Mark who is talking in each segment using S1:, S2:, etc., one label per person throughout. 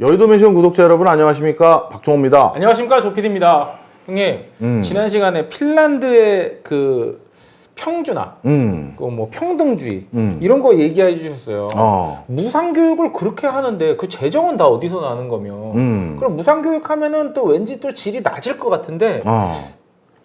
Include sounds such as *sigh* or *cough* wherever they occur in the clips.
S1: 여의도 매시온 구독자 여러분 안녕하십니까 박종호입니다.
S2: 안녕하십니까 조피디입니다. 형님
S1: 음.
S2: 지난 시간에 핀란드의 그 평준화,
S1: 음,
S2: 그 뭐 평등주의
S1: 음.
S2: 이런 거 얘기해 주셨어요.
S1: 어,
S2: 무상 교육을 그렇게 하는데 그 재정은 다 어디서 나는 거면
S1: 음,
S2: 그럼 무상 교육하면은 또 왠지 또 질이 낮을 것 같은데
S1: 어,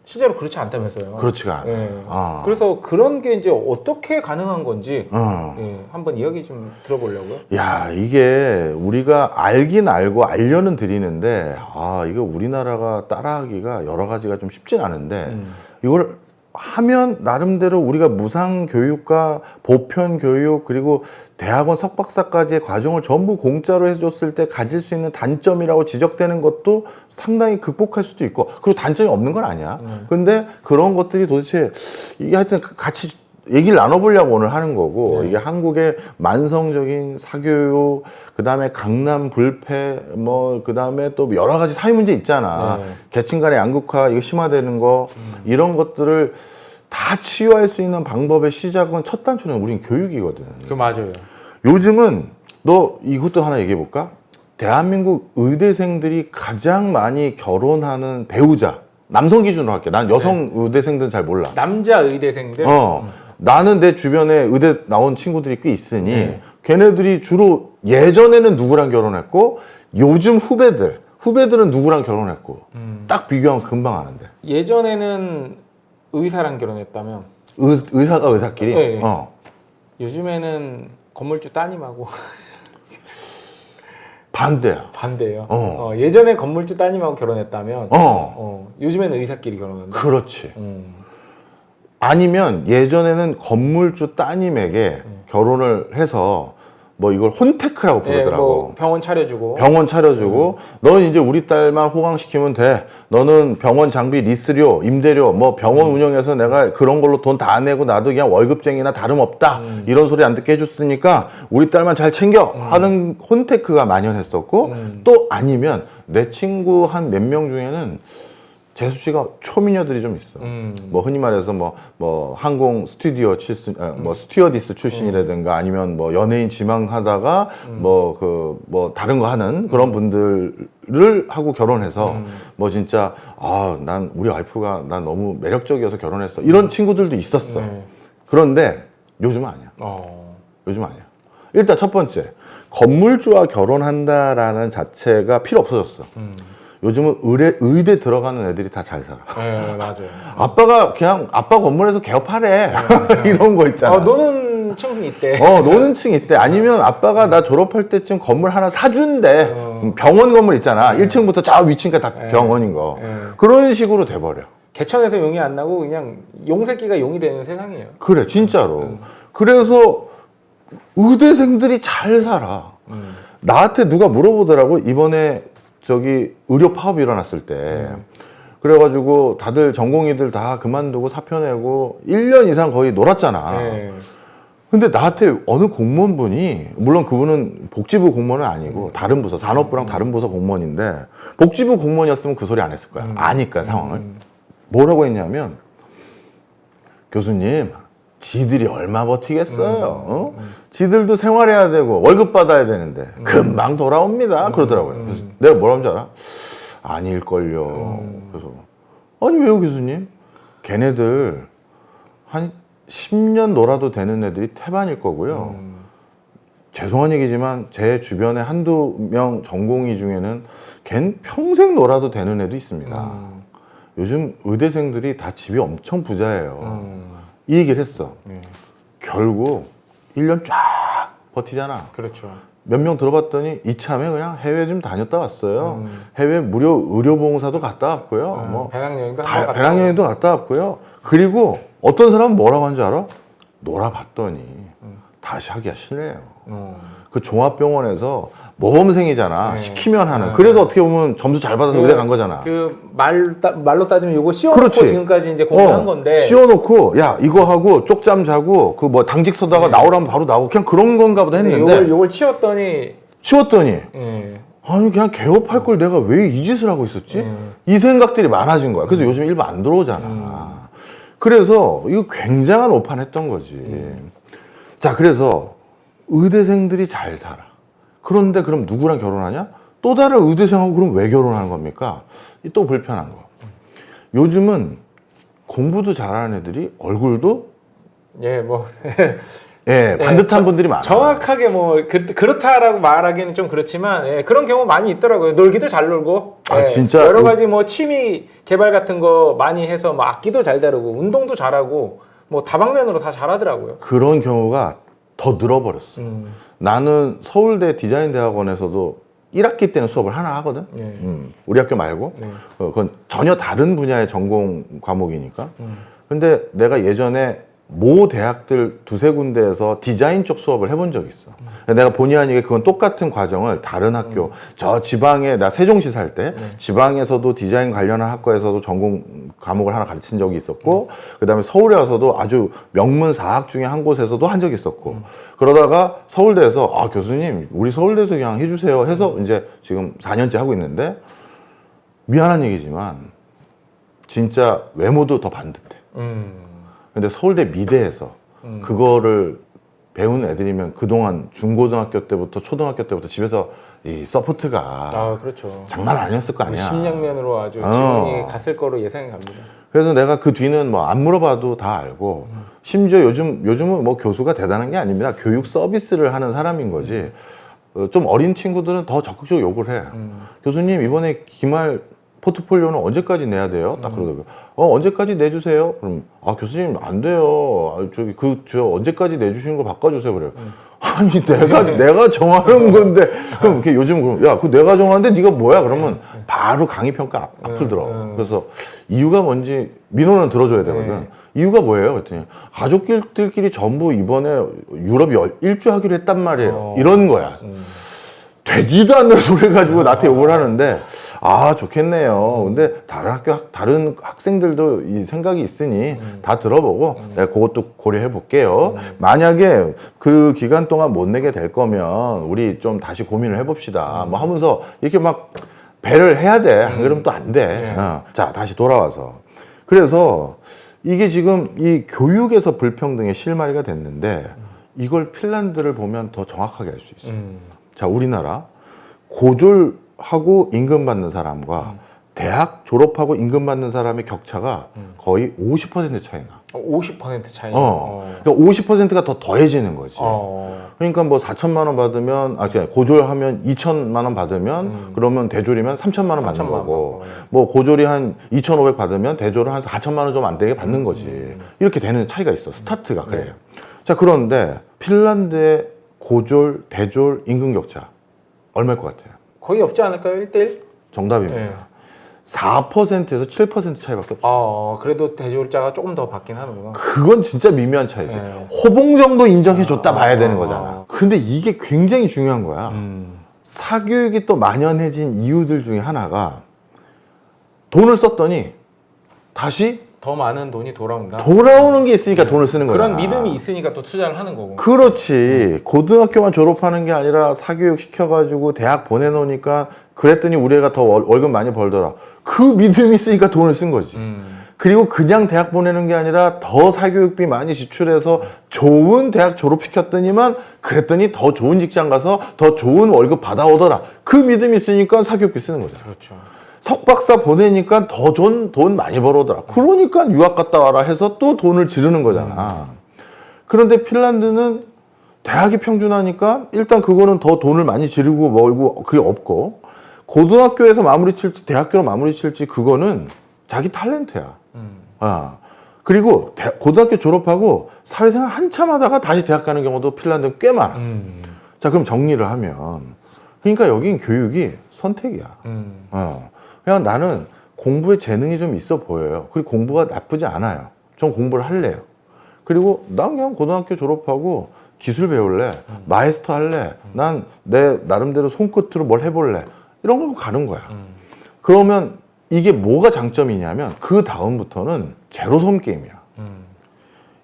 S2: 실제로 그렇지 않다면서요.
S1: 그렇지가 않아.
S2: 예.
S1: 아.
S2: 그래서 그런 게 이제 어떻게 가능한 건지
S1: 어.
S2: 예, 한번 이야기 좀 들어보려고요.
S1: 야 이게 우리가 알긴 알고 알려는 드리는데 아 이거 우리나라가 따라하기가 여러 가지가 좀 쉽진 않은데
S2: 음.
S1: 이걸 하면 나름대로 우리가 무상 교육과 보편 교육 그리고 대학원 석박사까지의 과정을 전부 공짜로 해줬을 때 가질 수 있는 단점이라고 지적되는 것도 상당히 극복할 수도 있고 그리고 단점이 없는 건 아니야.
S2: 음.
S1: 근데 그런 것들이 도대체 이게 하여튼 같이 얘기를 나눠보려고 오늘 하는 거고
S2: 네.
S1: 이게 한국의 만성적인 사교육 그다음에 강남 불패 뭐 그다음에 또 여러 가지 사회 문제 있잖아.
S2: 네.
S1: 계층 간의 양극화 이거 심화되는 거. 이런 것들을 다 치유할 수 있는 방법의 시작은 첫 단추는 우린 교육이거든.
S2: 그 맞아요.
S1: 요즘은 너 이것도 하나 얘기해 볼까? 대한민국 의대생들이 가장 많이 결혼하는 배우자. 남성 기준으로 할게. 난 여성 의대생들은 잘 몰라.
S2: 남자 의대생들?
S1: 어, 나는 내 주변에 의대 나온 친구들이 꽤 있으니
S2: 네.
S1: 걔네들이 주로 예전에는 누구랑 결혼했고 요즘 후배들 후배들은 누구랑 결혼했고
S2: 음.
S1: 딱 비교하면 금방 아는데
S2: 예전에는 의사랑 결혼했다면
S1: 의, 의사가 의사끼리
S2: 네.
S1: 어,
S2: 요즘에는 건물주 따님하고 *laughs*
S1: 반대야
S2: 반대예요.
S1: 어.
S2: 어, 예전에 건물주 따님하고 결혼했다면 어.
S1: 어
S2: 요즘에는 의사끼리 결혼한다.
S1: 그렇지
S2: 음.
S1: 아니면 예전에는 건물주 따님에게 결혼을 해서 뭐 이걸 혼테크라고
S2: 예,
S1: 부르더라고
S2: 뭐 병원 차려주고
S1: 병원 차려주고 넌 이제 우리 딸만 호강시키면 돼. 너는 병원 장비 리스료, 임대료, 뭐 병원 운영해서 내가 그런 걸로 돈 다 내고 나도 그냥 월급쟁이나 다름없다. 이런 소리 안 듣게 해줬으니까 우리 딸만 잘 챙겨 하는 혼테크가 만연했었고
S2: 음.
S1: 또 아니면 내 친구 한 몇 명 중에는 재수 씨가 초미녀들이 좀 있어.
S2: 음.
S1: 뭐 흔히 말해서 뭐 뭐 항공 스튜디오 출신, 아, 뭐 스튜어디스 출신이라든가 아니면 뭐 연예인 지망하다가 뭐그 뭐 다른 거 하는 그런 분들을 하고 결혼해서 뭐 진짜 아 난 우리 와이프가 난 너무 매력적이어서 결혼했어 이런 친구들도 있었어.
S2: 네.
S1: 그런데 요즘은 아니야.
S2: 어.
S1: 요즘 아니야. 일단 첫 번째 건물주와 결혼한다라는 자체가 필요 없어졌어.
S2: 음.
S1: 요즘은 의대, 의대 들어가는 애들이 다 잘 살아.
S2: 네, 맞아요.
S1: 아빠가 그냥 아빠 건물에서 개업하래 *laughs* 이런 거 있잖아.
S2: 어, 노는 친구 있대.
S1: 어, 노는 층 있대. 아니면 아빠가 나 졸업할 때쯤 건물 하나 사준대.
S2: 어.
S1: 병원 건물 있잖아. 1층부터 저 위층까지 다
S2: 네.
S1: 병원인 거.
S2: 네.
S1: 그런 식으로 돼버려.
S2: 개천에서 용이 안 나고 그냥 용새끼가 용이 되는 세상이에요.
S1: 그래, 진짜로.
S2: 음.
S1: 그래서 의대생들이 잘 살아.
S2: 음.
S1: 나한테 누가 물어보더라고. 이번에 저기 의료 파업이 일어났을 때.
S2: 음.
S1: 그래가지고 다들 전공의들 다 그만두고 사표 내고 1년 이상 거의 놀았잖아.
S2: 네.
S1: 근데 나한테 어느 공무원분이 물론 그분은 복지부 공무원은 아니고 다른 부서 산업부랑 다른 부서 공무원인데 복지부 공무원이었으면 그 소리 안 했을 거야 아니까 상황을 뭐라고 했냐면 교수님 지들이 얼마 버티겠어요 어? 지들도 생활해야 되고 월급 받아야 되는데 금방 돌아옵니다 그러더라고요 그래서 내가 뭐라는 줄 알아 아닐걸요 그래서 아니 왜요 교수님 걔네들 한 10년 놀아도 되는 애들이 태반일 거고요.
S2: 음.
S1: 죄송한 얘기지만 제 주변에 한두 명 전공의 중에는 걘 평생 놀아도 되는 애도 있습니다.
S2: 음.
S1: 요즘 의대생들이 다 집이 엄청 부자예요.
S2: 음.
S1: 이 얘기를 했어.
S2: 네.
S1: 결국 1년 쫙 버티잖아.
S2: 그렇죠.
S1: 몇 명 들어봤더니 이참에 그냥 해외 좀 다녔다 왔어요.
S2: 음.
S1: 해외 무료 의료보험사도 갔다 왔고요.
S2: 어,
S1: 뭐
S2: 배낭여행도
S1: 다-
S2: 갔다
S1: 배낭여행도 갔다 왔고요. 그리고 어떤 사람은 뭐라고 하는 줄 알아? 놀아봤더니 다시 하기가 싫네요.
S2: 어.
S1: 그 종합병원에서 모범생이잖아.
S2: 네.
S1: 시키면 하는.
S2: 네.
S1: 그래도 어떻게 보면 점수 잘 받아서 의대 간 거잖아.
S2: 그 말, 따, 말로 따지면 요거 씌워놓고
S1: 그렇지.
S2: 지금까지 이제 공부한
S1: 어,
S2: 건데
S1: 씌워놓고 야 이거 하고 쪽잠 자고 그 뭐 당직 서다가 나오라면 바로 나오고 그냥 그런 건가 보다
S2: 네,
S1: 했는데
S2: 요걸 요걸 치웠더니
S1: 치웠더니
S2: 예.
S1: 아니 그냥 개업할 걸 내가 왜 이 짓을 하고 있었지?
S2: 음.
S1: 이 생각들이 많아진 거야. 그래서 요즘 일부 안 들어오잖아. 그래서 이거 굉장한 오판했던 거지. 자, 그래서 의대생들이 잘 살아. 그런데 그럼 누구랑 결혼하냐? 또 다른 의대생하고 그럼 왜 결혼하는 겁니까? 이또 불편한 거. 요즘은 공부도 잘하는 애들이 얼굴도
S2: 예, 뭐 *laughs*
S1: 예, 반듯한 분들이 많아요.
S2: 정확하게 뭐 그, 그렇다라고 말하기는 좀 그렇지만 예, 그런 경우 많이 있더라고요. 놀기도 잘 놀고.
S1: 아,
S2: 예,
S1: 진짜?
S2: 여러 가지 뭐 취미 개발 같은 거 많이 해서 뭐 악기도 잘 다루고 운동도 잘하고 뭐 다방면으로 다 잘하더라고요.
S1: 그런 경우가 더 늘어버렸어.
S2: 음.
S1: 나는 서울대 디자인 대학원에서도 1학기 때는 수업을 하나 하거든.
S2: 예.
S1: 음, 우리 학교 말고.
S2: 네.
S1: 어, 그건 전혀 다른 분야의 전공 과목이니까.
S2: 음.
S1: 근데 내가 예전에 모 대학들 두세 군데에서 디자인 쪽 수업을 해본 적이 있어. 내가 본의 아니게 그건 똑같은 과정을 다른 학교, 저 지방에, 나 세종시 살 때, 지방에서도 디자인 관련한 학과에서도 전공 과목을 하나 가르친 적이 있었고, 그 다음에 서울에 와서도 아주 명문 사학 중에 한 곳에서도 한 적이 있었고, 그러다가 서울대에서, 아, 교수님, 우리 서울대에서 그냥 해주세요 해서 이제 지금 4년째 하고 있는데, 미안한 얘기지만, 진짜 외모도 더 반듯해.
S2: 음.
S1: 근데 서울대 미대에서 그거를 배운 애들이면 그동안 중고등학교 때부터 초등학교 때부터 집에서 이 서포트가
S2: 아, 그렇죠.
S1: 장난 아니었을 거 아니야.
S2: 심량면으로 아주
S1: 어.
S2: 지원이 갔을 거로 예상이 갑니다.
S1: 그래서 내가 그 뒤는 뭐 안 물어봐도 다 알고 심지어 요즘 요즘은 뭐 교수가 대단한 게 아닙니다. 교육 서비스를 하는 사람인 거지. 어, 좀 어린 친구들은 더 적극적으로 요구를 해. 교수님 이번에 기말 포트폴리오는 언제까지 내야 돼요? 딱 그러더라고요. 어 언제까지 내주세요? 그럼 아 교수님 안 돼요. 아, 저기 그 저 언제까지 내주시는 거 바꿔주세요 그래요. 아니 내가 내가 정하는 건데 그럼 이렇게 요즘 그럼 야 그 내가 정하는데 네가 뭐야 그러면 바로 강의 평가 앞- 앞을 들어. 그래서 이유가 뭔지 민호는 들어줘야 되거든. 이유가 뭐예요? 그랬더니 가족들끼리 전부 이번에 유럽 열- 일주 하기로 했단 말이에요.
S2: 어.
S1: 이런 거야. 되지도 않는 소리 가지고 나한테 욕을 하는데 아 좋겠네요. 근데 다른 학교 학- 다른 학생들도 이 생각이 있으니 다 들어보고 내가 그것도 고려해 볼게요. 만약에 그 기간 동안 못 내게 될 거면 우리 좀 다시 고민을 해봅시다. 뭐 하면서 이렇게 막 배를 해야 돼. 안 그러면 또 안 돼.
S2: 네.
S1: 어. 자 다시 돌아와서 그래서 이게 지금 이 교육에서 불평등의 실마리가 됐는데 이걸 핀란드를 보면 더 정확하게 알 수 있어. 요
S2: 음.
S1: 자, 우리나라 고졸하고 임금 받는 사람과 대학 졸업하고 임금 받는 사람의 격차가 거의 50% 차이 나.
S2: 50% 차이.
S1: 어. 그러니까 50%가 더 더해지는 거지.
S2: 어.
S1: 그러니까 뭐 4천만 원 받으면 아 그냥 고졸하면 2천만 원 받으면 그러면 대졸이면 3천만 원 받는
S2: 3천만 원
S1: 거고
S2: 받고, 네.
S1: 뭐 고졸이 한 2,500 받으면 대졸은 한 4천만 원 좀 안 되게 받는 거지. 이렇게 되는 차이가 있어. 스타트가 그래요. 자, 그런데 fin란드의 고졸, 대졸 임금 격차 얼마일 것 같아요?
S2: 거의 없지 않을까요? 1대1?
S1: 정답입니다.
S2: 네.
S1: 4%에서 7% 차이밖에 없어.
S2: 어, 그래도 대졸자가 조금 더 받긴 하는구나.
S1: 그건 진짜 미묘한 차이지.
S2: 네.
S1: 호봉 정도 인정해줬다 봐야 되는
S2: 아.
S1: 거잖아. 근데 이게 굉장히 중요한 거야.
S2: 음.
S1: 사교육이 또 만연해진 이유들 중에 하나가 돈을 썼더니 다시
S2: 더 많은 돈이 돌아온다.
S1: 돌아오는 게 있으니까 돈을 쓰는 거야.
S2: 그런 믿음이 있으니까 또 투자를 하는 거고.
S1: 그렇지. 고등학교만 졸업하는 게 아니라 사교육 시켜가지고 대학 보내놓으니까 그랬더니 우리 애가 더 월- 월급 많이 벌더라. 그 믿음이 있으니까 돈을 쓴 거지.
S2: 음.
S1: 그리고 그냥 대학 보내는 게 아니라 더 사교육비 많이 지출해서 좋은 대학 졸업시켰더니만 그랬더니 더 좋은 직장 가서 더 좋은 월급 받아오더라. 그 믿음이 있으니까 사교육비 쓰는 거잖아.
S2: 그렇죠.
S1: 석박사 보내니까 더 돈 돈 많이 벌어더라. 그러니까 유학 갔다 와라 해서 또 돈을 지르는 거잖아. 그런데 핀란드는 대학이 평준하니까 일단 그거는 더 돈을 많이 지르고 멀고 그게 없고 고등학교에서 마무리 칠지 대학교로 마무리 칠지 그거는 자기 탤런트야.
S2: 음.
S1: 아. 그리고 대- 고등학교 졸업하고 사회생활 한참 하다가 다시 대학 가는 경우도 핀란드는 꽤 많아.
S2: 음.
S1: 자, 그럼 정리를 하면 그러니까 여긴 교육이 선택이야.
S2: 음.
S1: 어. 그냥 나는 공부에 재능이 좀 있어 보여요. 그리고 공부가 나쁘지 않아요. 전 공부를 할래요. 그리고 난 그냥 고등학교 졸업하고 기술 배울래, 마에스터 할래, 난 내 나름대로 손끝으로 뭘 해볼래. 이런 걸 가는 거야. 그러면 이게 뭐가 장점이냐면 그 다음부터는 제로섬 게임이야.
S2: 음.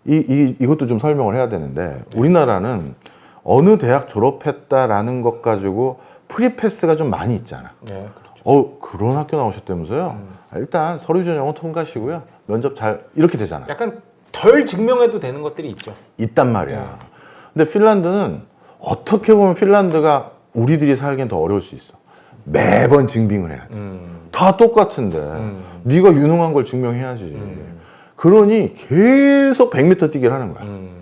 S1: 이, 이, 이것도 좀 설명을 해야 되는데 우리나라는 어느 대학 졸업했다라는 것 가지고 프리패스가 좀 많이 있잖아.
S2: 네, 그렇죠.
S1: 어 그런 학교 나오셨다면서요?
S2: 음.
S1: 아, 일단 서류 전형은 통과하시고요. 면접 잘 이렇게 되잖아.
S2: 약간 덜 증명해도 되는 것들이 있죠.
S1: 있단 말이야. 근데 핀란드는 어떻게 보면 핀란드가 우리들이 살기엔 더 어려울 수 있어. 매번 증빙을 해야 돼.
S2: 음.
S1: 다 똑같은데
S2: 음.
S1: 네가 유능한 걸 증명해야지. 그러니 계속 100m 뛰기를 하는 거야.
S2: 음.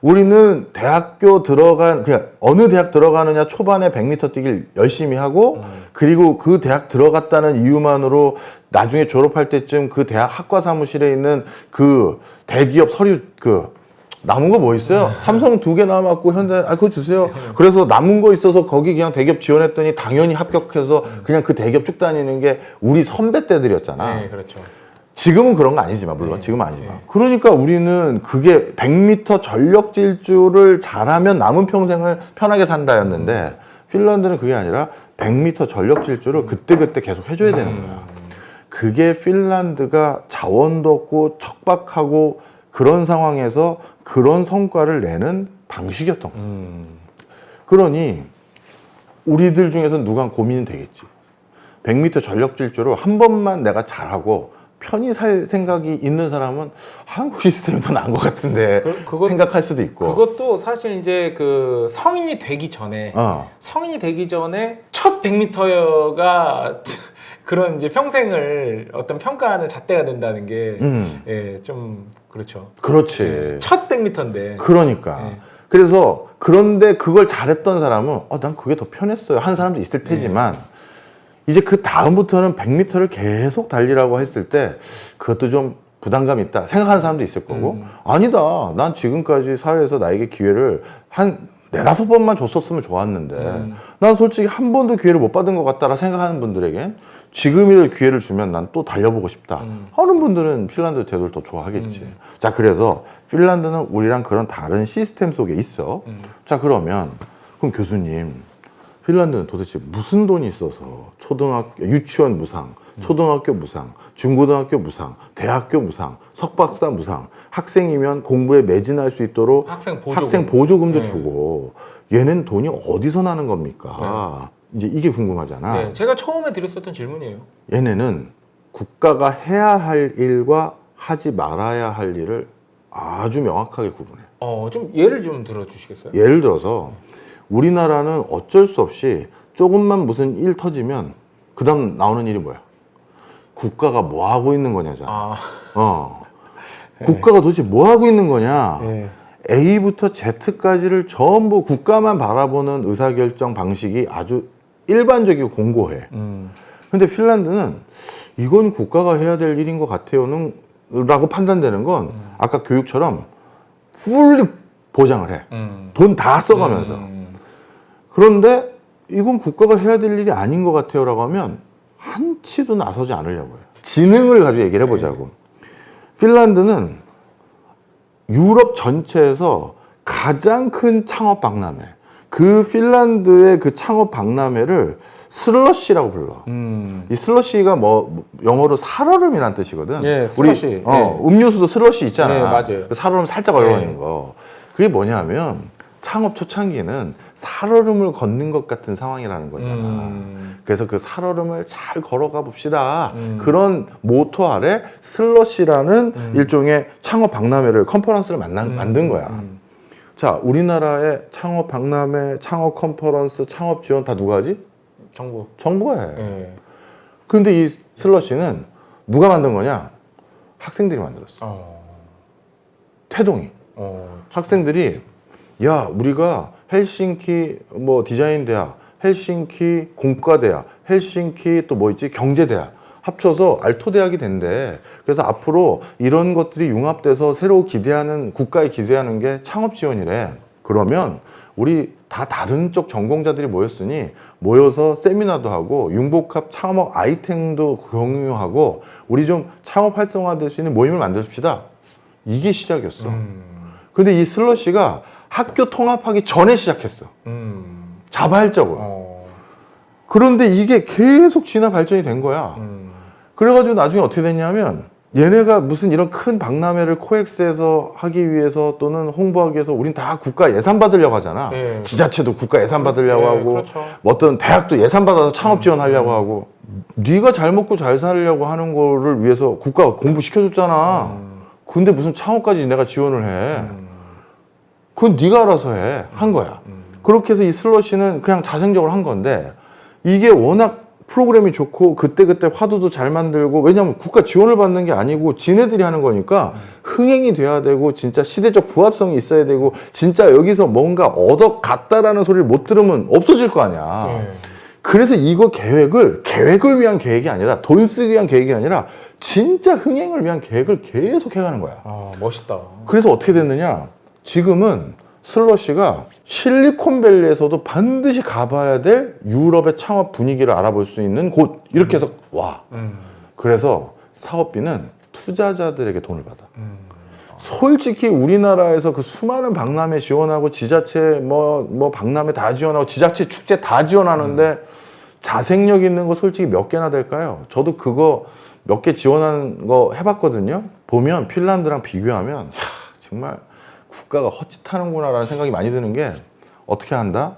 S1: 우리는 대학교 들어간 그냥 어느 대학 들어가느냐 초반에 100m 뛰기를 열심히 하고 그리고 그 대학 들어갔다는 이유만으로 나중에 졸업할 때쯤 그 대학 학과 사무실에 있는 그 대기업 서류 그 남은 거 뭐 있어요? 삼성 두 개 남았고 현대 아 그거 주세요. 그래서 남은 거 있어서 거기 그냥 대기업 지원했더니 당연히 합격해서 그냥 그 대기업 쭉 다니는 게 우리 선배 때들이었잖아.
S2: 네, 그렇죠.
S1: 지금은 그런 거 아니지만 물론
S2: 네.
S1: 지금은 아니지만 그러니까 우리는 그게 100m 전력 질주를 잘하면 남은 평생을 편하게 산다였는데 핀란드는 그게 아니라 100m 전력 질주를 그때그때 계속 해줘야 되는 거야 그게 핀란드가 자원도 없고 척박하고 그런 상황에서 그런 성과를 내는 방식이었던 거야
S2: 음.
S1: 그러니 우리들 중에서 누가 고민이 되겠지. 100m 전력 질주로 한 번만 내가 잘하고 편히 살 생각이 있는 사람은 한국 시스템이 더 나은 것 같은데
S2: 그- 그것-
S1: 생각할 수도 있고.
S2: 그것도 사실 이제 그 성인이 되기 전에
S1: 어.
S2: 성인이 되기 전에 첫 100m가 *laughs* 그런 이제 평생을 어떤 평가하는 잣대가 된다는 게
S1: 음.
S2: 예, 좀 그렇죠.
S1: 그렇지.
S2: 첫 100m인데.
S1: 그러니까.
S2: 네.
S1: 그래서 그런데 그걸 잘했던 사람은 어, 난 그게 더 편했어요. 한 사람도 있을 테지만 이제 그 다음부터는 100m를 계속 달리라고 했을 때 그것도 좀 부담감 있다 생각하는 사람도 있을 거고 아니다. 난 지금까지 사회에서 나에게 기회를 한 네다섯 번만 줬었으면 좋았는데 난 솔직히 한 번도 기회를 못 받은 것 같다라 생각하는 분들에겐 지금이라도 기회를 주면 난 또 달려보고 싶다 하는 분들은 핀란드 제도를 더 좋아하겠지. 자 그래서 핀란드는 우리랑 그런 다른 시스템 속에 있어. 자 그러면 그럼 교수님 핀란드는 도대체 무슨 돈이 있어서 초등학교 유치원 무상, 초등학교 무상, 중고등학교 무상, 대학교 무상, 석박사 무상, 학생이면 공부에 매진할 수 있도록
S2: 학생 보조금.
S1: 보조금도
S2: 네.
S1: 주고 얘는 돈이 어디서 나는 겁니까? 이제 이게 궁금하잖아.
S2: 네, 제가 처음에 드렸었던 질문이에요.
S1: 얘네는 국가가 해야 할 일과 하지 말아야 할 일을 아주 명확하게 구분해.
S2: 어, 좀 예를 좀 들어 주시겠어요?
S1: 예를 들어서 우리나라는 어쩔 수 없이 조금만 무슨 일 터지면 그 다음 나오는 일이 뭐야? 국가가 뭐 하고 있는 거냐잖아.
S2: 아,
S1: 어. 국가가 도대체 뭐 하고 있는 거냐?
S2: 네.
S1: A부터 Z까지를 전부 국가만 바라보는 의사결정 방식이 아주 일반적이고 공고해.
S2: 음.
S1: 근데 핀란드는 이건 국가가 해야 될 일인 것 같아요는 라고 판단되는 건 아까 교육처럼 풀리 보장을 해.
S2: 음.
S1: 돈다 써가면서.
S2: 음.
S1: 그런데 이건 국가가 해야 될 일이 아닌 것 같아요 라고 하면 한치도 나서지 않으려고 해요. 지능을 가지고 얘기를 해보자고. 핀란드는 유럽 전체에서 가장 큰 창업 박람회. 그 핀란드의 그 창업 박람회를 슬러시라고 불러.
S2: 음.
S1: 이 슬러시가 뭐 영어로 살얼음이란 뜻이거든.
S2: 예, 슬러시.
S1: 우리,
S2: 예.
S1: 어, 음료수도 슬러시 있잖아.
S2: 네, 맞아요.
S1: 살얼음 살짝
S2: 예.
S1: 얼어 있는 거. 그게 뭐냐면 창업 초창기는 살얼음을 걷는 것 같은 상황이라는 거잖아.
S2: 음.
S1: 그래서 그 살얼음을 잘 걸어가 봅시다.
S2: 음.
S1: 그런 모토 아래 슬러시라는 일종의 창업 박람회를 컨퍼런스를 만나, 만든 거야.
S2: 음.
S1: 자, 우리나라의 창업 박람회, 창업 컨퍼런스, 창업 지원 다 누가 하지?
S2: 정부.
S1: 정부가 해.
S2: 예.
S1: 근데 이 슬러시는 누가 만든 거냐? 학생들이 만들었어.
S2: 어.
S1: 태동이.
S2: 어.
S1: 학생들이 야 우리가 헬싱키 뭐 디자인 대학, 헬싱키 공과 대학, 헬싱키 또 뭐 있지 경제 대학 합쳐서 알토 대학이 된대. 그래서 앞으로 이런 것들이 융합돼서 새로 기대하는 국가에 기대하는 게 창업 지원이래. 그러면 우리 다 다른 쪽 전공자들이 모였으니 모여서 세미나도 하고 융복합 창업 아이템도 공유하고 우리 좀 창업 활성화될 수 있는 모임을 만듭시다. 이게 시작이었어.
S2: 음.
S1: 근데 이 슬러시가 학교 통합하기 전에 시작했어.
S2: 음.
S1: 자발적으로.
S2: 어.
S1: 그런데 이게 계속 진화 발전이 된 거야.
S2: 음.
S1: 그래가지고 나중에 어떻게 됐냐면 얘네가 무슨 이런 큰 박람회를 코엑스에서 하기 위해서 또는 홍보하기 위해서 우린 다 국가 예산 받으려고 하잖아.
S2: 네.
S1: 지자체도 국가 예산 받으려고
S2: 네,
S1: 하고
S2: 그렇죠.
S1: 뭐 어떤 대학도 예산 받아서 창업 지원하려고 하고 네가 잘 먹고 잘 살려고 하는 거를 위해서 국가가 공부 시켜줬잖아. 근데 무슨 창업까지 내가 지원을 해. 그건 네가 알아서 해. 한 거야. 그렇게 해서 이 슬러시는 그냥 자생적으로 한 건데 이게 워낙 프로그램이 좋고 그때그때 화두도 잘 만들고 왜냐하면 국가 지원을 받는 게 아니고 지네들이 하는 거니까 흥행이 돼야 되고 진짜 시대적 부합성이 있어야 되고 진짜 여기서 뭔가 얻어갔다라는 소리를 못 들으면 없어질 거 아니야.
S2: 네.
S1: 그래서 이거 계획을 계획을 위한 계획이 아니라 돈 쓰기 위한 계획이 아니라 진짜 흥행을 위한 계획을 계속 해가는 거야.
S2: 아 멋있다.
S1: 그래서 어떻게 됐느냐? 지금은 슬러시가 실리콘밸리에서도 반드시 가봐야 될 유럽의 창업 분위기를 알아볼 수 있는 곳 이렇게 해서 와.
S2: 음.
S1: 그래서 사업비는 투자자들에게 돈을 받아.
S2: 음.
S1: 솔직히 우리나라에서 그 수많은 박람회 지원하고 지자체 뭐뭐 박람회 다 지원하고 지자체 축제 다 지원하는데 자생력 있는 거 솔직히 몇 개나 될까요? 저도 그거 몇 개 지원하는 거 해봤거든요. 보면 핀란드랑 비교하면 야, 정말 국가가 헛짓하는구나라는 생각이 많이 드는 게 어떻게 한다?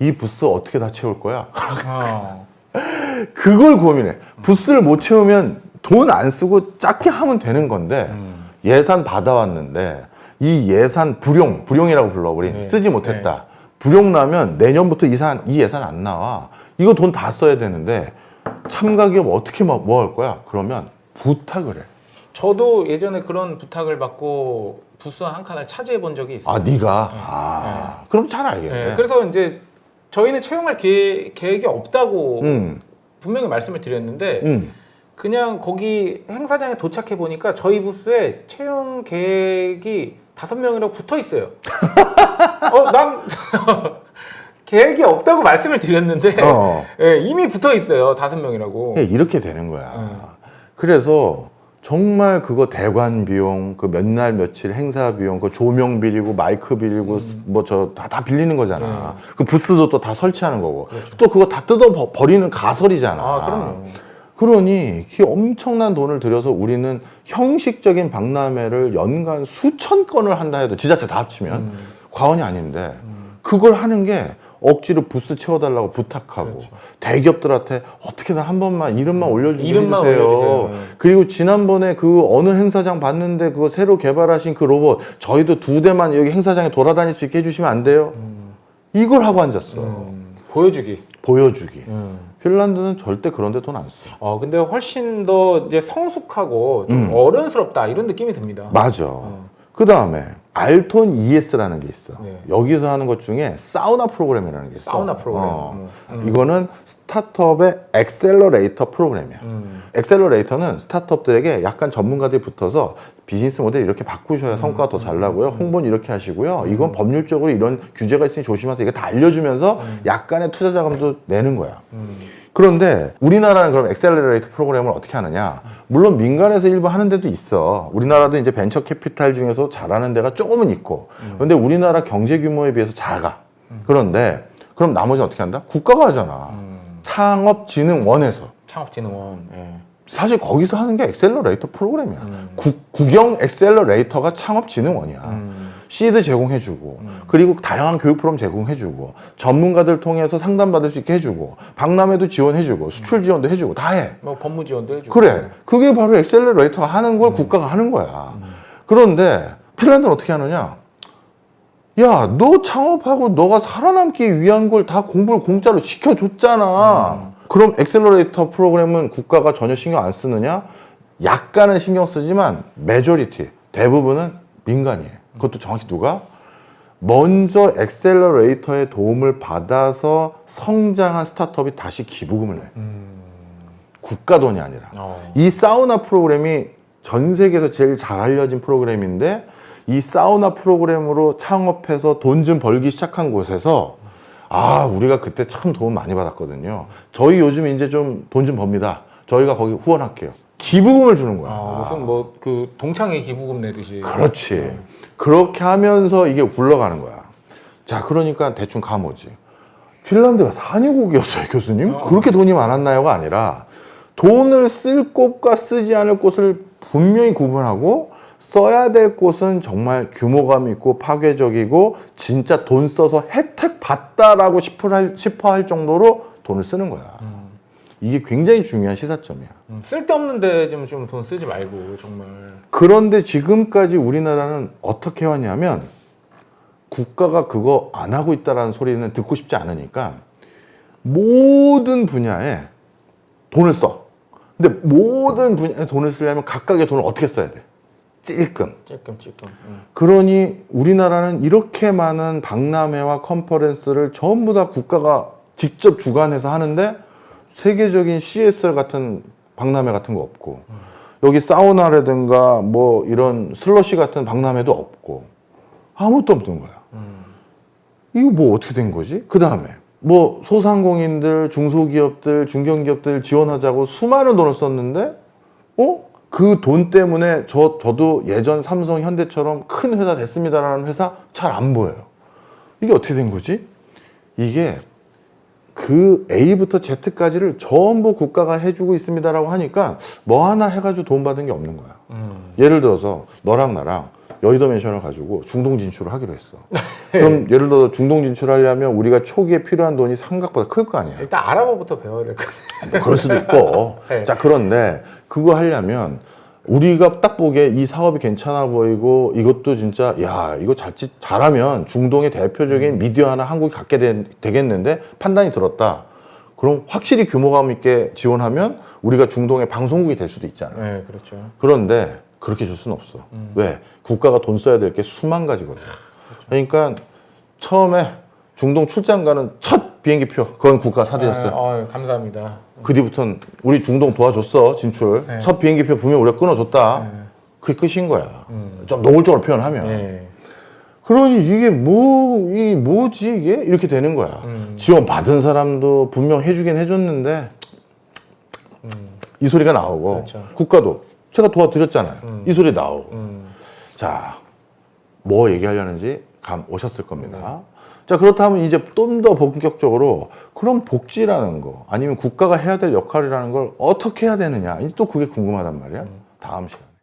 S1: 이 부스 어떻게 다 채울 거야?
S2: 어. *laughs*
S1: 그걸 고민해. 부스를 못 채우면 돈 안 쓰고 작게 하면 되는 건데
S2: 음.
S1: 예산 받아왔는데 이 예산 불용, 불용이라고 불러 우리
S2: 네.
S1: 쓰지 못했다. 불용 나면 내년부터 이 예산 이 예산 안 나와. 이거 돈 다 써야 되는데 참가 기업 어떻게 뭐 할 거야? 그러면 부탁을 해.
S2: 저도 예전에 그런 부탁을 받고 부스 한 칸을 차지해 본 적이 있어요.
S1: 아 네가 아 그럼 잘 알겠네.
S2: 네, 그래서 이제 저희는 채용할 계획, 계획이 없다고
S1: 음,
S2: 분명히 말씀을 드렸는데
S1: 음.
S2: 그냥 거기 행사장에 도착해 보니까 저희 부스에 채용 계획이 다섯 명이라고 붙어 있어요. *laughs* 어, 난 *laughs* 계획이 없다고 말씀을 드렸는데
S1: 어.
S2: 예, 이미 붙어 있어요. 다섯 명이라고.
S1: 예, 이렇게 되는 거야.
S2: 음.
S1: 그래서 정말 그거 대관 비용, 그 몇 날 며칠 행사 비용, 그 조명 빌리고 마이크 빌리고 뭐 저 다 다 빌리는 거잖아. 그 부스도 또 다 설치하는 거고. 또 그거 다 뜯어 버- 버리는 가설이잖아.
S2: 아, 그럼요.
S1: 그러니 그 엄청난 돈을 들여서 우리는 형식적인 박람회를 연간 수천 건을 한다 해도 지자체 다 합치면
S2: 음.
S1: 과언이 아닌데 그걸 하는 게 억지로 부스 채워달라고 부탁하고
S2: 그렇죠.
S1: 대기업들한테 어떻게든 한 번만 이름만 올려주게
S2: 이름만
S1: 해주세요.
S2: 올려주세요. 네.
S1: 그리고 지난번에 그 어느 행사장 봤는데 그거 새로 개발하신 그 로봇 저희도 두 대만 여기 행사장에 돌아다닐 수 있게 해주시면 안 돼요? 이걸 하고 앉았어.
S2: 음, 보여주기.
S1: 보여주기.
S2: 음.
S1: 핀란드는 절대 그런데 돈 안 써.
S2: 어, 근데 훨씬 더 이제 성숙하고 좀
S1: 음.
S2: 어른스럽다 이런 느낌이 듭니다.
S1: 맞아. 그 다음에 알톤 ES라는 게 있어.
S2: 네.
S1: 여기서 하는 것 중에 사우나 프로그램이라는 게 있어.
S2: 사우나 프로그램.
S1: 어.
S2: 음.
S1: 이거는 스타트업의 엑셀러레이터 프로그램이야.
S2: 음.
S1: 엑셀러레이터는 스타트업들에게 약간 전문가들이 붙어서 비즈니스 모델 이렇게 바꾸셔야 성과가 더 잘 나고요. 홍보는 이렇게 하시고요. 이건 법률적으로 이런 규제가 있으니 조심하세요. 이거 다 알려주면서 약간의 투자 자금도 내는 거야.
S2: 음.
S1: 그런데 우리나라는 그럼 엑셀러레이터 프로그램을 어떻게 하느냐? 물론 민간에서 일부 하는 데도 있어. 우리나라도 이제 벤처 캐피탈 중에서 잘하는 데가 조금은 있고. 그런데 우리나라 경제 규모에 비해서 작아. 그런데 그럼 나머지는 어떻게 한다? 국가가 하잖아.
S2: 음.
S1: 창업진흥원에서.
S2: 창업진흥원. 예.
S1: 사실 거기서 하는 게 엑셀러레이터 프로그램이야.
S2: 음.
S1: 국, 국영 엑셀러레이터가 창업진흥원이야.
S2: 음.
S1: 시드 제공해주고,
S2: 음.
S1: 그리고 다양한 교육 프로그램 제공해주고, 전문가들 통해서 상담받을 수 있게 해주고, 박람회도 지원해주고, 수출 지원도 해주고, 다 해.
S2: 뭐 법무 지원도 해주고.
S1: 그래. 그게 바로 엑셀러레이터가 하는 걸 국가가 하는 거야. 그런데 핀란드는 어떻게 하느냐? 야, 너 창업하고 너가 살아남기 위한 걸 다 공부를 공짜로 시켜줬잖아. 그럼 엑셀러레이터 프로그램은 국가가 전혀 신경 안 쓰느냐? 약간은 신경 쓰지만 메조리티 대부분은 민간이에요. 그것도 정확히 누가? 먼저 엑셀러레이터의 도움을 받아서 성장한 스타트업이 다시 기부금을 내.
S2: 음.
S1: 국가 돈이 아니라.
S2: 어.
S1: 이 사우나 프로그램이 전 세계에서 제일 잘 알려진 프로그램인데 이 사우나 프로그램으로 창업해서 돈 좀 벌기 시작한 곳에서 아 우리가 그때 참 도움 많이 받았거든요. 저희 요즘 이제 좀 돈좀 법니다. 저희가 거기 후원할게요. 기부금을 주는 거야.
S2: 아, 무슨 뭐 그 동창회 기부금 내듯이.
S1: 그렇지. 그렇게 하면서 이게 굴러가는 거야. 자, 그러니까 대충 감오지. 핀란드가 산유국이었어요, 교수님? 그렇게 돈이 많았나요가 아니라 돈을 쓸 곳과 쓰지 않을 곳을 분명히 구분하고 써야 될 곳은 정말 규모감 있고 파괴적이고 진짜 돈 써서 혜택 받다라고 싶어 할, 싶어 할 정도로 돈을 쓰는 거야.
S2: 음.
S1: 이게 굉장히 중요한 시사점이야.
S2: 음, 쓸데없는데 좀 좀 돈 쓰지 말고 정말.
S1: 그런데 지금까지 우리나라는 어떻게 해왔냐면 국가가 그거 안 하고 있다라는 소리는 듣고 싶지 않으니까 모든 분야에 돈을 써. 근데 모든 분야에 돈을 쓰려면 각각의 돈을 어떻게 써야 돼? 찔끔.
S2: 찔끔 찔끔. 음.
S1: 그러니 우리나라는 이렇게 많은 박람회와 컨퍼런스를 전부 다 국가가 직접 주관해서 하는데 세계적인 CSR 같은 박람회 같은 거 없고 여기 사우나라든가 뭐 이런 슬러시 같은 박람회도 없고 아무것도 없는 거야. 이거 뭐 어떻게 된 거지? 그 다음에 뭐 소상공인들, 중소기업들, 중견기업들 지원하자고 수많은 돈을 썼는데 어? 그 돈 때문에 저, 저도 예전 삼성, 현대처럼 큰 회사 됐습니다라는 회사 잘 안 보여요. 이게 어떻게 된 거지? 이게 그 A부터 Z까지를 전부 국가가 해주고 있습니다라고 하니까 뭐 하나 해가지고 돈 받은 게 없는 거야.
S2: 음.
S1: 예를 들어서 너랑 나랑 여의도 맨션을 가지고 중동 진출을 하기로 했어. *laughs* 그럼 예를 들어서 중동 진출하려면 우리가 초기에 필요한 돈이 생각보다 클 거 아니야.
S2: 일단 아랍어부터 배워야 될것 같아요.
S1: 뭐 그럴 수도 있고. *laughs*
S2: 네.
S1: 자, 그런데 그거 하려면 우리가 딱 보기에 이 사업이 괜찮아 보이고 이것도 진짜 야, 이거 잘, 잘하면 중동의 대표적인 미디어 하나 한국이 갖게 되, 되겠는데 판단이 들었다. 그럼 확실히 규모감 있게 지원하면 우리가 중동의 방송국이 될 수도 있잖아.
S2: 네, 그렇죠.
S1: 그런데 그렇게 줄 수는 없어. 왜? 국가가 돈 써야 될 게 수만 가지거든. 그러니까 처음에 중동 출장 가는 첫 비행기 표 그건 국가 사드렸어요.
S2: 아, 어, 감사합니다.
S1: 그 뒤부터는 우리 중동 도와줬어 진출.
S2: 네.
S1: 첫 비행기 표 분명 우리가 끊어줬다.
S2: 네.
S1: 그게 끝인 거야.
S2: 음.
S1: 좀 노골적으로 표현하면.
S2: 네.
S1: 그러니 이게 뭐, 이 뭐지 이게? 이렇게 되는 거야.
S2: 음.
S1: 지원 받은 사람도 분명 해주긴 해줬는데 이 소리가 나오고
S2: 음. 그렇죠.
S1: 국가도 제가 도와드렸잖아요.
S2: 음.
S1: 이 소리 나오고.
S2: 음.
S1: 자, 뭐 얘기하려는지 감 오셨을 겁니다. 자, 그렇다면 이제 좀 더 본격적으로 그럼 복지라는 거 아니면 국가가 해야 될 역할이라는 걸 어떻게 해야 되느냐. 이제 또 그게 궁금하단 말이야. 다음 시간.